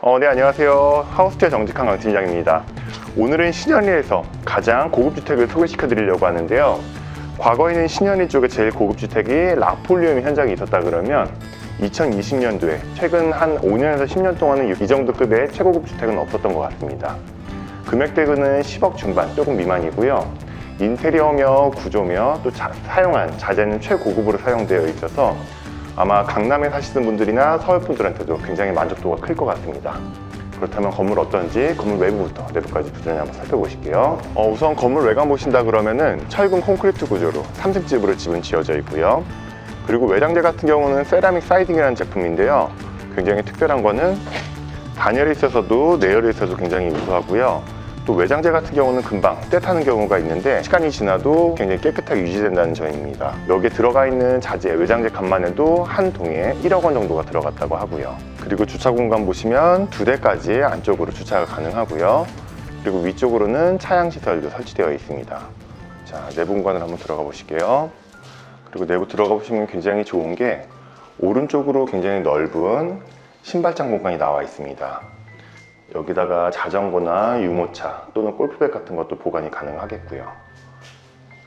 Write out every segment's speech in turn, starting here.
어, 네, 안녕하세요. 하우스테 정직한 강 팀장입니다. 오늘은 신현리에서 가장 고급 주택을 소개시켜 드리려고 하는데요. 과거에는 신현리 쪽에 제일 고급 주택이 라폴리움 현장이 있었다 그러면 2020년도에 최근 한 5년에서 10년 동안은 이 정도 급의 최고급 주택은 없었던 것 같습니다. 금액대는 10억 중반 조금 미만이고요. 인테리어며 구조며 또 자- 사용한 자재는 최고급으로 사용되어 있어서 아마 강남에 사시는 분들이나 서울 분들한테도 굉장히 만족도가 클 것 같습니다. 그렇다면 건물 어떤지 건물 외부부터 내부까지 부전히 한번 살펴보실게요. 어, 우선 건물 외관 보신다 그러면은 철근 콘크리트 구조로 3층 집으로 집은 지어져 있고요. 그리고 외장재 같은 경우는 세라믹 사이딩이라는 제품인데요. 굉장히 특별한 거는 단열에 있어서도 내열에 있어도 굉장히 우수하고요. 또 외장재 같은 경우는 금방 때 타는 경우가 있는데 시간이 지나도 굉장히 깨끗하게 유지된다는 점입니다. 여기에 들어가 있는 자재, 외장재 값만 해도 한 동에 1억 원 정도가 들어갔다고 하고요. 그리고 주차 공간 보시면 두 대까지 안쪽으로 주차가 가능하고요. 그리고 위쪽으로는 차양 시설도 설치되어 있습니다. 자, 내부 공간을 한번 들어가 보실게요. 그리고 내부 들어가 보시면 굉장히 좋은 게 오른쪽으로 굉장히 넓은 신발장 공간이 나와 있습니다. 여기다가 자전거나 유모차 또는 골프백 같은 것도 보관이 가능하겠고요.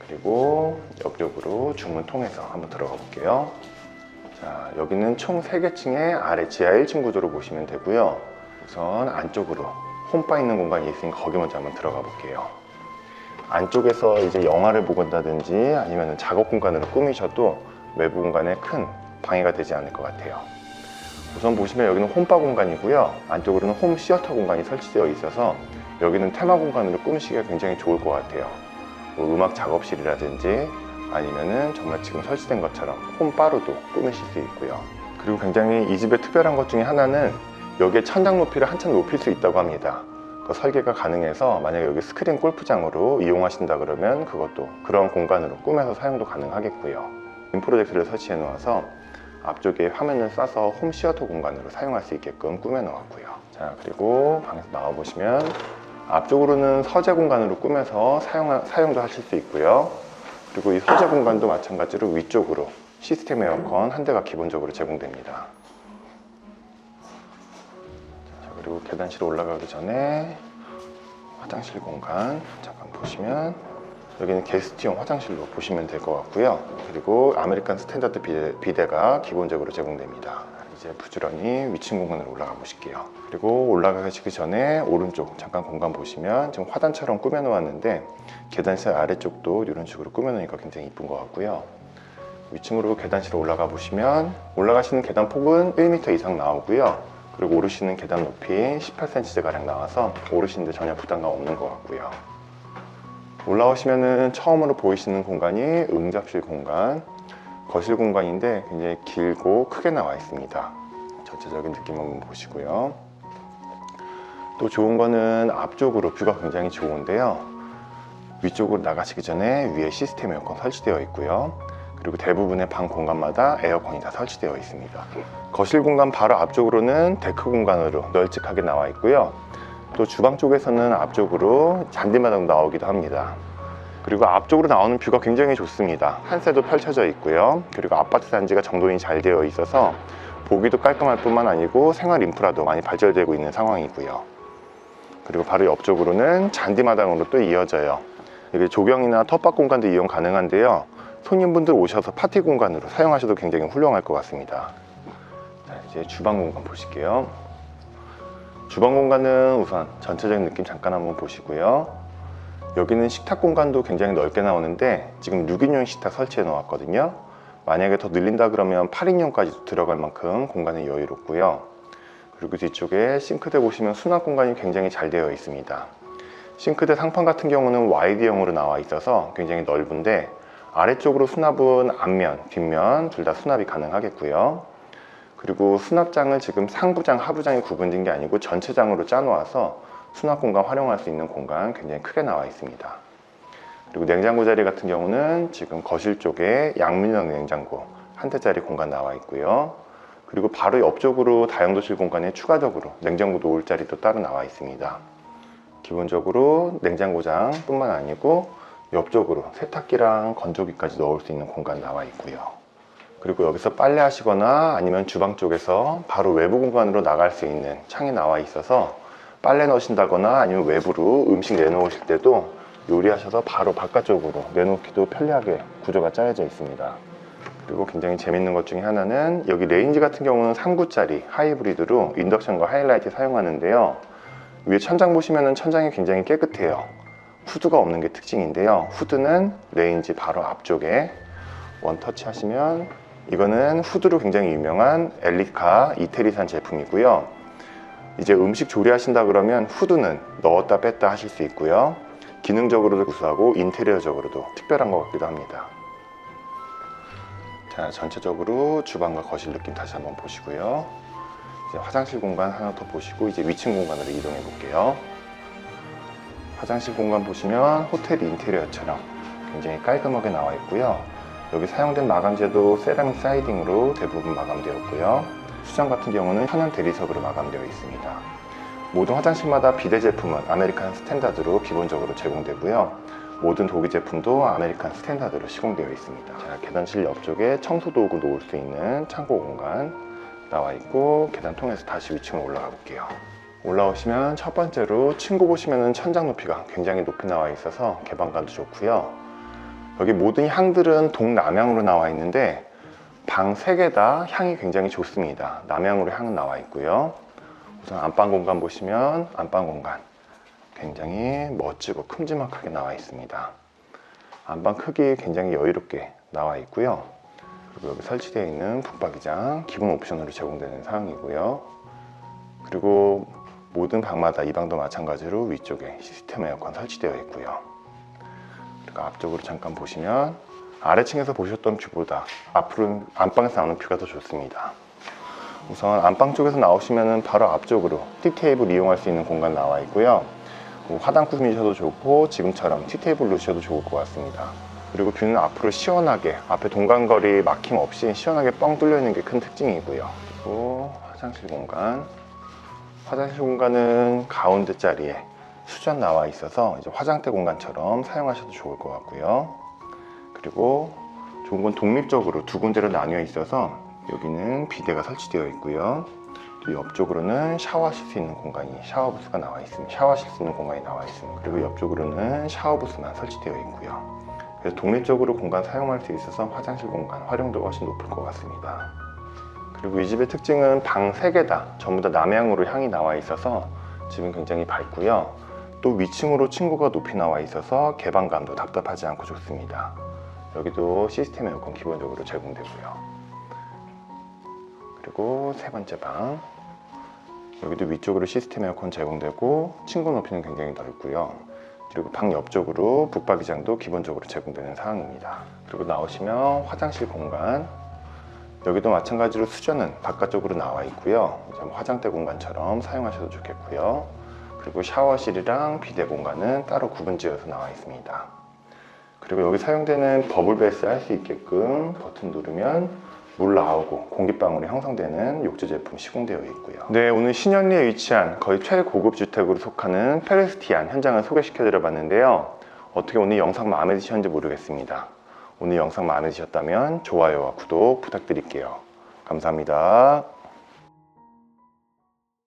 그리고 옆쪽으로 중문 통해서 한번 들어가 볼게요. 자, 여기는 총 3개 층의 아래 지하 1층 구조로 보시면 되고요. 우선 안쪽으로 홈바 있는 공간이 있으니까 거기 먼저 한번 들어가 볼게요. 안쪽에서 이제 영화를 보건다든지 아니면 작업 공간으로 꾸미셔도 외부 공간에 큰 방해가 되지 않을 것 같아요. 우선 보시면 여기는 홈바 공간이고요. 안쪽으로는 홈 시어터 공간이 설치되어 있어서 여기는 테마 공간으로 꾸미시기가 굉장히 좋을 것 같아요. 뭐 음악 작업실이라든지 아니면은 정말 지금 설치된 것처럼 홈바로도 꾸미실 수 있고요. 그리고 굉장히 이 집의 특별한 것 중에 하나는 여기에 천장 높이를 한참 높일 수 있다고 합니다. 그 설계가 가능해서 만약에 여기 스크린 골프장으로 이용하신다 그러면 그것도 그런 공간으로 꾸며서 사용도 가능하겠고요. 인프로젝트를 설치해 놓아서 앞쪽에 화면을 쏴서 홈 시어터 공간으로 사용할 수 있게끔 꾸며 놓았고요. 자, 그리고 방에서 나와 보시면 앞쪽으로는 서재 공간으로 꾸며서 사용, 사용도 하실 수 있고요. 그리고 이 서재 공간도 마찬가지로 위쪽으로 시스템 에어컨 한 대가 기본적으로 제공됩니다. 자, 그리고 계단실로 올라가기 전에 화장실 공간 잠깐 보시면 여기는 게스트용 화장실로 보시면 될 것 같고요. 그리고 아메리칸 스탠다드 비데, 비데가 기본적으로 제공됩니다. 이제 부지런히 위층 공간으로 올라가 보실게요. 그리고 올라가시기 전에 오른쪽 잠깐 공간 보시면 지금 화단처럼 꾸며 놓았는데 계단실 아래쪽도 이런 식으로 꾸며 놓으니까 굉장히 이쁜 것 같고요. 위층으로 계단실로 올라가 보시면 올라가시는 계단 폭은 1m 이상 나오고요. 그리고 오르시는 계단 높이 18cm 가량 나와서 오르시는데 전혀 부담감 없는 것 같고요. 올라오시면은 처음으로 보이시는 공간이 응접실 공간, 거실 공간인데 굉장히 길고 크게 나와 있습니다. 전체적인 느낌 한번 보시고요. 또 좋은 거는 앞쪽으로 뷰가 굉장히 좋은데요. 위쪽으로 나가시기 전에 위에 시스템 에어컨 설치되어 있고요. 그리고 대부분의 방 공간마다 에어컨이 다 설치되어 있습니다. 거실 공간 바로 앞쪽으로는 데크 공간으로 널찍하게 나와 있고요. 또 주방 쪽에서는 앞쪽으로 잔디마당 나오기도 합니다. 그리고 앞쪽으로 나오는 뷰가 굉장히 좋습니다. 한새도 펼쳐져 있고요. 그리고 아파트 단지가 정돈이 잘 되어 있어서 보기도 깔끔할 뿐만 아니고 생활 인프라도 많이 발전되고 있는 상황이고요. 그리고 바로 옆쪽으로는 잔디마당으로 또 이어져요. 여기 조경이나 텃밭 공간도 이용 가능한데요. 손님분들 오셔서 파티 공간으로 사용하셔도 굉장히 훌륭할 것 같습니다. 자, 이제 주방 공간 보실게요. 주방 공간은 우선 전체적인 느낌 잠깐 한번 보시고요. 여기는 식탁 공간도 굉장히 넓게 나오는데 지금 6인용 식탁 설치해 놓았거든요. 만약에 더 늘린다 그러면 8인용까지 들어갈 만큼 공간이 여유롭고요. 그리고 뒤쪽에 싱크대 보시면 수납 공간이 굉장히 잘 되어 있습니다. 싱크대 상판 같은 경우는 와이드형으로 나와 있어서 굉장히 넓은데 아래쪽으로 수납은 앞면, 뒷면 둘 다 수납이 가능하겠고요. 그리고 수납장을 지금 상부장, 하부장이 구분된 게 아니고 전체장으로 짜놓아서 수납 공간 활용할 수 있는 공간 굉장히 크게 나와 있습니다. 그리고 냉장고 자리 같은 경우는 지금 거실 쪽에 양문형 냉장고 한 대짜리 공간 나와 있고요. 그리고 바로 옆쪽으로 다용도실 공간에 추가적으로 냉장고 놓을 자리도 따로 나와 있습니다. 기본적으로 냉장고장 뿐만 아니고 옆쪽으로 세탁기랑 건조기까지 넣을 수 있는 공간 나와 있고요. 그리고 여기서 빨래 하시거나 아니면 주방 쪽에서 바로 외부 공간으로 나갈 수 있는 창이 나와 있어서 빨래 넣으신다거나 아니면 외부로 음식 내놓으실 때도 요리하셔서 바로 바깥쪽으로 내놓기도 편리하게 구조가 짜여져 있습니다. 그리고 굉장히 재밌는 것 중에 하나는 여기 레인지 같은 경우는 3구짜리 하이브리드로 인덕션과 하이라이트 사용하는데요. 위에 천장 보시면은 천장이 굉장히 깨끗해요. 후드가 없는 게 특징인데요. 후드는 레인지 바로 앞쪽에 원터치 하시면 이거는 후드로 굉장히 유명한 엘리카 이태리산 제품이고요. 이제 음식 조리하신다 그러면 후드는 넣었다 뺐다 하실 수 있고요. 기능적으로도 구수하고 인테리어적으로도 특별한 것 같기도 합니다. 자, 전체적으로 주방과 거실 느낌 다시 한번 보시고요. 이제 화장실 공간 하나 더 보시고 이제 위층 공간으로 이동해 볼게요. 화장실 공간 보시면 호텔 인테리어처럼 굉장히 깔끔하게 나와 있고요. 여기 사용된 마감재도 세라믹 사이딩으로 대부분 마감되었고요. 수전 같은 경우는 천연 대리석으로 마감되어 있습니다. 모든 화장실마다 비대 제품은 아메리칸 스탠다드로 기본적으로 제공되고요. 모든 도기 제품도 아메리칸 스탠다드로 시공되어 있습니다. 자, 계단실 옆쪽에 청소 도구 놓을 수 있는 창고 공간 나와 있고 계단 통해서 다시 위층으로 올라가 볼게요. 올라오시면 첫 번째로 층고 보시면은 천장 높이가 굉장히 높이 나와 있어서 개방감도 좋고요. 여기 모든 향들은 동남향으로 나와 있는데 방 3개 다 향이 굉장히 좋습니다. 남향으로 향은 나와 있고요. 우선 안방 공간 보시면 안방 공간 굉장히 멋지고 큼지막하게 나와 있습니다. 안방 크기 굉장히 여유롭게 나와 있고요. 그리고 여기 설치되어 있는 북박이장 기본 옵션으로 제공되는 사항이고요. 그리고 모든 방마다 이 방도 마찬가지로 위쪽에 시스템 에어컨 설치되어 있고요. 그리고 앞쪽으로 잠깐 보시면 아래층에서 보셨던 뷰보다 앞으로 안방에서 나오는 뷰가 더 좋습니다. 우선 안방 쪽에서 나오시면 바로 앞쪽으로 티테이블 이용할 수 있는 공간 나와 있고요. 뭐 화단 꾸미셔도 좋고 지금처럼 티테이블 놓으셔도 좋을 것 같습니다. 그리고 뷰는 앞으로 시원하게 앞에 동간거리 막힘 없이 시원하게 뻥 뚫려 있는 게 큰 특징이고요. 그리고 화장실 공간 화장실 공간은 가운데 자리에 수전 나와 있어서 이제 화장대 공간처럼 사용하셔도 좋을 것 같고요. 그리고 좋은 건 독립적으로 두 군데로 나뉘어 있어서 여기는 비데가 설치되어 있고요. 또 옆쪽으로는 샤워하실 수 있는 공간이 샤워 부스가 나와 있습니다. 샤워하실 수 있는 공간이 나와 있습니다. 그리고 옆쪽으로는 샤워 부스만 설치되어 있고요. 그래서 독립적으로 공간 사용할 수 있어서 화장실 공간 활용도가 훨씬 높을 것 같습니다. 그리고 이 집의 특징은 방 3개 다 전부 다 남향으로 향이 나와 있어서 집은 굉장히 밝고요. 또 위층으로 층고가 높이 나와 있어서 개방감도 답답하지 않고 좋습니다. 여기도 시스템 에어컨 기본적으로 제공되고요. 그리고 세 번째 방 여기도 위쪽으로 시스템 에어컨 제공되고 층고 높이는 굉장히 넓고요. 그리고 방 옆쪽으로 북박이장도 기본적으로 제공되는 사항입니다. 그리고 나오시면 화장실 공간 여기도 마찬가지로 수전은 바깥쪽으로 나와 있고요. 화장대 공간처럼 사용하셔도 좋겠고요. 그리고 샤워실이랑 비대 공간은 따로 구분지어서 나와 있습니다. 그리고 여기 사용되는 버블 베이스 할 수 있게끔 버튼 누르면 물 나오고 공기방울이 형성되는 욕조 제품 시공되어 있고요. 네, 오늘 신현리에 위치한 거의 최고급 주택으로 속하는 페레스티안 현장을 소개시켜 드려 봤는데요. 어떻게 오늘 영상 마음에 드셨는지 모르겠습니다. 오늘 영상 마음에 드셨다면 좋아요와 구독 부탁드릴게요. 감사합니다.